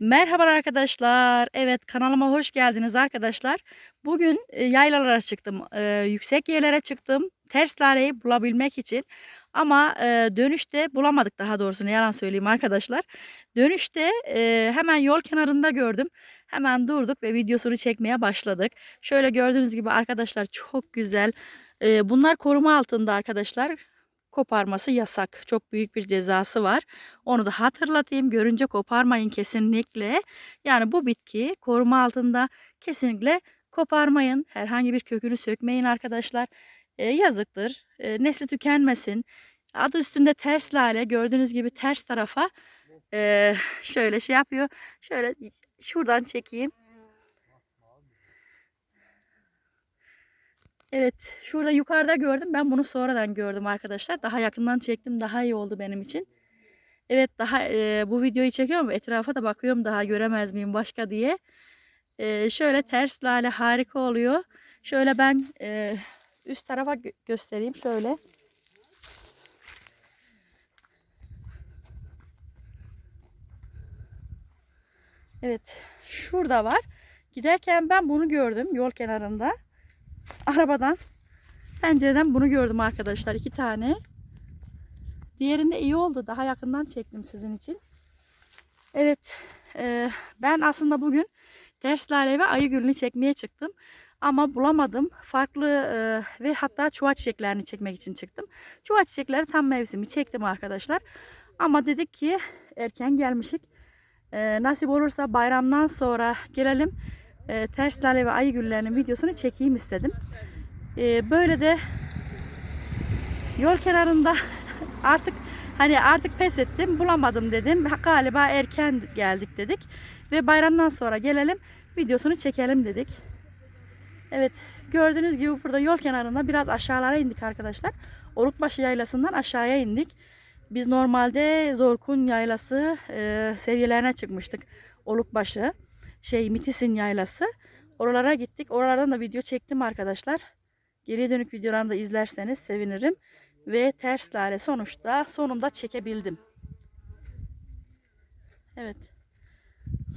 Merhaba arkadaşlar. Evet kanalıma hoş geldiniz arkadaşlar. Bugün e, yaylalara çıktım. e, yüksek yerlere çıktım. Ters lareyi bulabilmek için. Ama e, dönüşte bulamadık daha doğrusu ne yalan söyleyeyim arkadaşlar. Dönüşte e, hemen yol kenarında gördüm. Hemen durduk ve videosunu çekmeye başladık. Şöyle gördüğünüz gibi arkadaşlar çok güzel. E, bunlar koruma altında arkadaşlar. Koparması yasak. Çok büyük bir cezası var. Onu da hatırlatayım. Görünce koparmayın kesinlikle. Yani bu bitki koruma altında kesinlikle koparmayın. Herhangi bir kökünü sökmeyin arkadaşlar. E, yazıktır. E, nesli tükenmesin. Adı üstünde ters lale. Gördüğünüz gibi ters tarafa e, şöyle şey yapıyor. Şöyle şuradan çekeyim. Evet, şurada yukarıda gördüm. Ben bunu sonradan gördüm arkadaşlar. Daha yakından çektim. Daha iyi oldu benim için. Evet, daha e, bu videoyu çekiyorum. Etrafa da bakıyorum daha göremez miyim başka diye. E, şöyle ters lale harika oluyor. Şöyle ben e, üst tarafa gö- göstereyim. Şöyle. Evet, şurada var. Giderken ben bunu gördüm yol kenarında arabadan pencereden bunu gördüm arkadaşlar. iki tane. Diğerinde iyi oldu. Daha yakından çektim sizin için. Evet. e, ben aslında bugün ters lale ve ayı gülünü çekmeye çıktım. Ama bulamadım. Farklı e, ve hatta çuha çiçeklerini çekmek için çıktım. Çuha çiçekleri tam mevsimi çektim arkadaşlar. Ama dedik ki erken gelmişik. E, nasip olursa bayramdan sonra gelelim. E, ters lale ve ayı güllerinin videosunu çekeyim istedim. Ee, böyle de yol kenarında artık hani artık pes ettim bulamadım dedim. Galiba erken geldik dedik. Ve bayramdan sonra gelelim videosunu çekelim dedik. Evet gördüğünüz gibi burada yol kenarında biraz aşağılara indik arkadaşlar. Olukbaşı yaylasından aşağıya indik. Biz normalde Zorkun yaylası e, seviyelerine çıkmıştık. Olukbaşı şey Mitis'in yaylası. Oralara gittik. Oralardan da video çektim arkadaşlar. Geriye dönük videolarımı da izlerseniz sevinirim. Ve ters lale sonuçta sonunda çekebildim. Evet.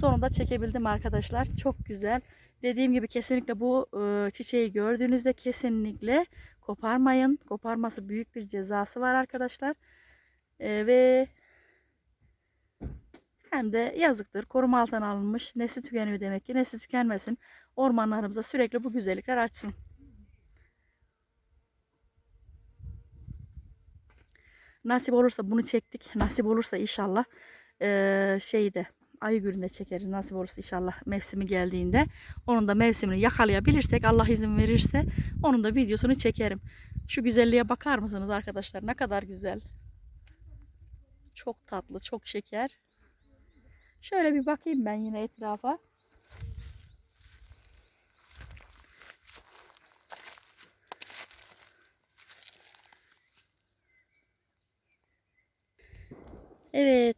Sonunda çekebildim arkadaşlar. Çok güzel. Dediğim gibi kesinlikle bu e, çiçeği gördüğünüzde kesinlikle koparmayın. Koparması büyük bir cezası var arkadaşlar. E, ve hem de yazıktır. Koruma altına alınmış. Nesli tükeniyor demek ki. Nesli tükenmesin. Ormanlarımıza sürekli bu güzellikler açsın. Nasip olursa bunu çektik. Nasip olursa inşallah eee şeyde ayı gülünde çekeriz. Nasip olursa inşallah mevsimi geldiğinde. Onun da mevsimini yakalayabilirsek Allah izin verirse onun da videosunu çekerim. Şu güzelliğe bakar mısınız arkadaşlar? Ne kadar güzel. Çok tatlı, çok şeker. Şöyle bir bakayım ben yine etrafa. Evet.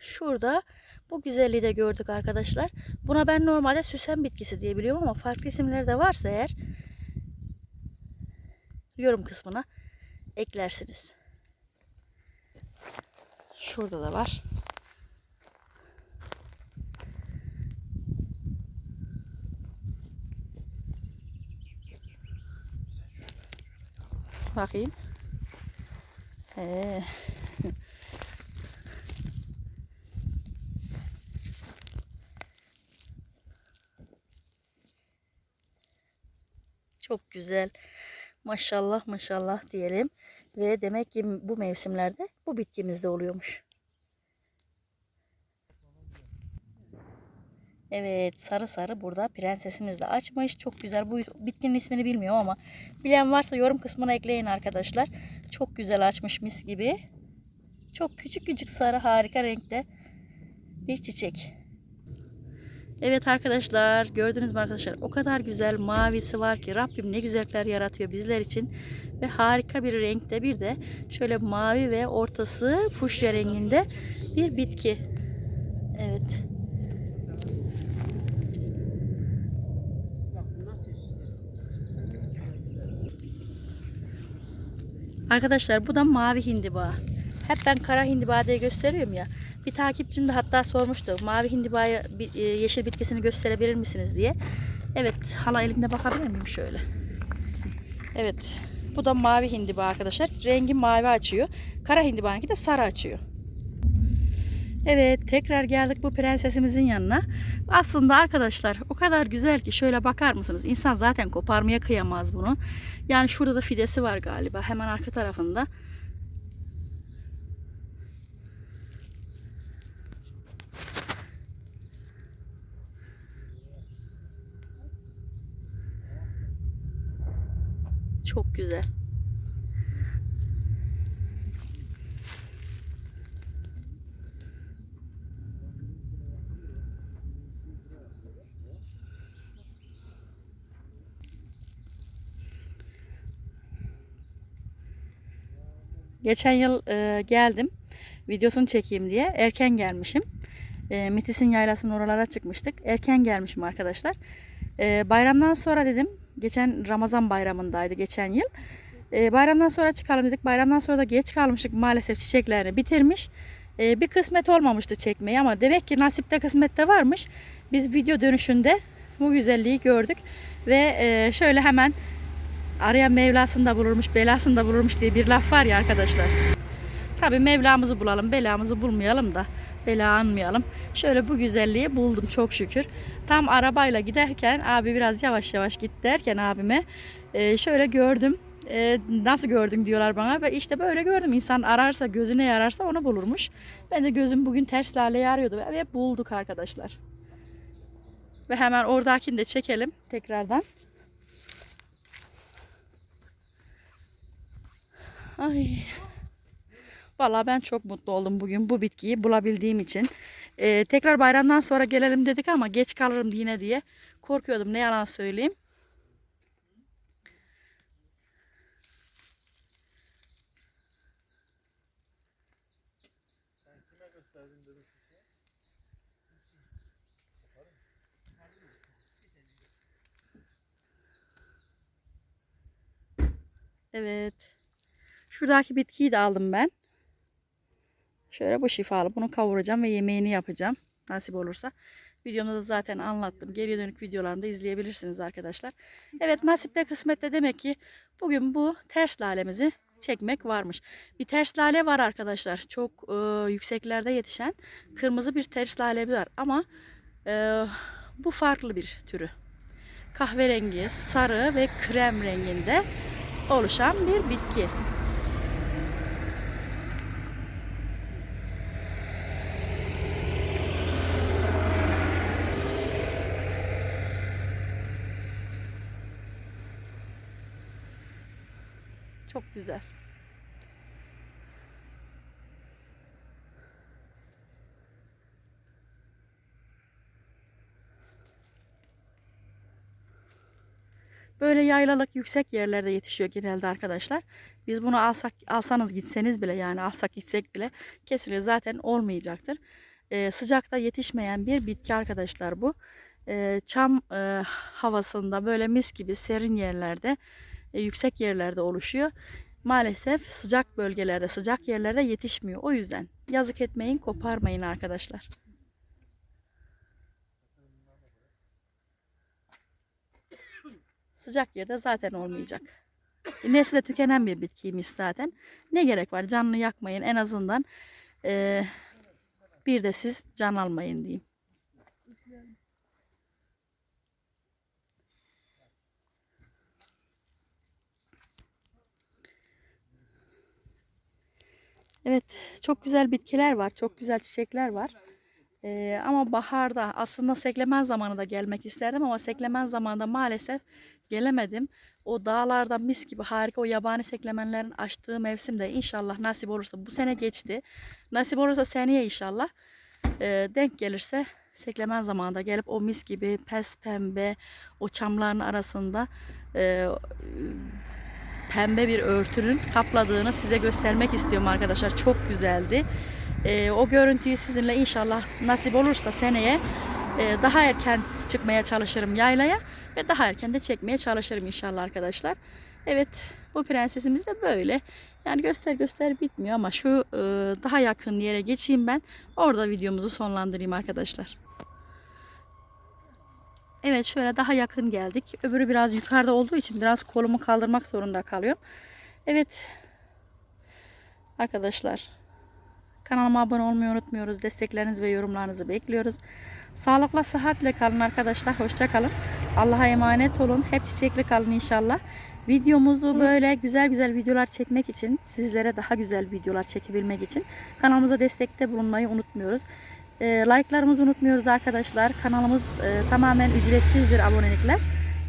Şurada bu güzelliği de gördük arkadaşlar. Buna ben normalde süsen bitkisi diye biliyorum ama farklı isimleri de varsa eğer yorum kısmına eklersiniz. Şurada da var. Bakayım. Ee, Çok güzel. Maşallah maşallah diyelim. Ve demek ki bu mevsimlerde bu bitkimizde oluyormuş. Evet sarı sarı burada prensesimiz de açmış. Çok güzel. Bu bitkinin ismini bilmiyorum ama bilen varsa yorum kısmına ekleyin arkadaşlar. Çok güzel açmış mis gibi. Çok küçük küçük sarı harika renkte bir çiçek. Evet arkadaşlar gördünüz mü arkadaşlar o kadar güzel mavisi var ki Rabbim ne güzellikler yaratıyor bizler için ve harika bir renkte bir de şöyle mavi ve ortası fuşya renginde bir bitki. Evet. Arkadaşlar bu da mavi hindiba. Hep ben kara hindiba diye gösteriyorum ya. Bir takipçim de hatta sormuştu. Mavi hindibaya e, yeşil bitkisini gösterebilir misiniz diye. Evet hala elinde bakabilir miyim şöyle. Evet bu da mavi hindiba arkadaşlar. Rengi mavi açıyor. Kara hindibanınki de sarı açıyor. Evet tekrar geldik bu prensesimizin yanına. Aslında arkadaşlar o kadar güzel ki şöyle bakar mısınız? İnsan zaten koparmaya kıyamaz bunu. Yani şurada da fidesi var galiba hemen arka tarafında. Çok güzel. Geçen yıl e, geldim. Videosunu çekeyim diye. Erken gelmişim. E, Mitis'in yaylasının oralara çıkmıştık. Erken gelmişim arkadaşlar. E, bayramdan sonra dedim. Geçen Ramazan bayramındaydı geçen yıl. E, bayramdan sonra çıkalım dedik. Bayramdan sonra da geç kalmıştık. Maalesef çiçeklerini bitirmiş. E, bir kısmet olmamıştı çekmeyi ama demek ki nasipte kısmette varmış. Biz video dönüşünde bu güzelliği gördük. Ve e, şöyle hemen Araya Mevlasını da bulurmuş, belasını da bulurmuş diye bir laf var ya arkadaşlar. Tabi Mevlamızı bulalım, belamızı bulmayalım da bela anmayalım. Şöyle bu güzelliği buldum çok şükür. Tam arabayla giderken abi biraz yavaş yavaş git derken abime e, şöyle gördüm. E, nasıl gördün diyorlar bana ve işte böyle gördüm. İnsan ararsa gözüne yararsa onu bulurmuş. Ben de gözüm bugün ters laleye arıyordu ve bulduk arkadaşlar. Ve hemen oradakini de çekelim tekrardan. Ay. Vallahi ben çok mutlu oldum bugün bu bitkiyi bulabildiğim için. Ee, tekrar bayramdan sonra gelelim dedik ama geç kalırım yine diye korkuyordum ne yalan söyleyeyim. Evet. Şuradaki bitkiyi de aldım ben. Şöyle bu şifalı. Bunu kavuracağım ve yemeğini yapacağım. Nasip olursa. Videomda da zaten anlattım. Geriye dönük videolarını da izleyebilirsiniz arkadaşlar. Evet nasipte kısmette demek ki bugün bu ters lalemizi çekmek varmış. Bir ters lale var arkadaşlar. Çok e, yükseklerde yetişen kırmızı bir ters lale var. Ama e, bu farklı bir türü. Kahverengi, sarı ve krem renginde oluşan bir bitki. Çok güzel. Böyle yaylalık yüksek yerlerde yetişiyor genelde arkadaşlar. Biz bunu alsak alsanız gitseniz bile yani alsak gitsek bile kesinlikle zaten olmayacaktır. Ee, sıcakta yetişmeyen bir bitki arkadaşlar bu. Ee, çam e, havasında böyle mis gibi serin yerlerde e, yüksek yerlerde oluşuyor. Maalesef sıcak bölgelerde, sıcak yerlerde yetişmiyor. O yüzden yazık etmeyin, koparmayın arkadaşlar. Sıcak yerde zaten olmayacak. Nesli de tükenen bir bitkiymiş zaten. Ne gerek var? Canını yakmayın. En azından e, bir de siz can almayın diyeyim. Evet, çok güzel bitkiler var, çok güzel çiçekler var. Ee, ama baharda aslında seklemen zamanı da gelmek isterdim ama seklemen zamanında maalesef gelemedim. O dağlarda mis gibi harika o yabani seklemenlerin açtığı mevsimde inşallah nasip olursa bu sene geçti. Nasip olursa seneye inşallah e, denk gelirse seklemen zamanında gelip o mis gibi pes pembe o çamların arasında e, pembe bir örtünün kapladığını size göstermek istiyorum arkadaşlar. Çok güzeldi. Ee, o görüntüyü sizinle inşallah nasip olursa seneye e, daha erken çıkmaya çalışırım yaylaya ve daha erken de çekmeye çalışırım inşallah arkadaşlar. Evet Bu prensesimiz de böyle. Yani göster göster bitmiyor ama şu e, daha yakın yere geçeyim ben. Orada videomuzu sonlandırayım arkadaşlar. Evet şöyle daha yakın geldik. Öbürü biraz yukarıda olduğu için biraz kolumu kaldırmak zorunda kalıyorum. Evet. Arkadaşlar kanalıma abone olmayı unutmuyoruz. Desteklerinizi ve yorumlarınızı bekliyoruz. Sağlıkla sıhhatle kalın arkadaşlar. Hoşça kalın. Allah'a emanet olun. Hep çiçekli kalın inşallah. Videomuzu böyle güzel güzel videolar çekmek için, sizlere daha güzel videolar çekebilmek için kanalımıza destekte bulunmayı unutmuyoruz. E, like'larımızı unutmuyoruz arkadaşlar. Kanalımız e, tamamen ücretsizdir abonelikler.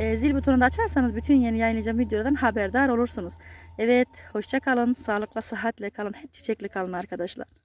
E, zil butonunu da açarsanız bütün yeni yayınlayacağım videolardan haberdar olursunuz. Evet, hoşça kalın, sağlıkla, sıhhatle kalın, hep çiçekli kalın arkadaşlar.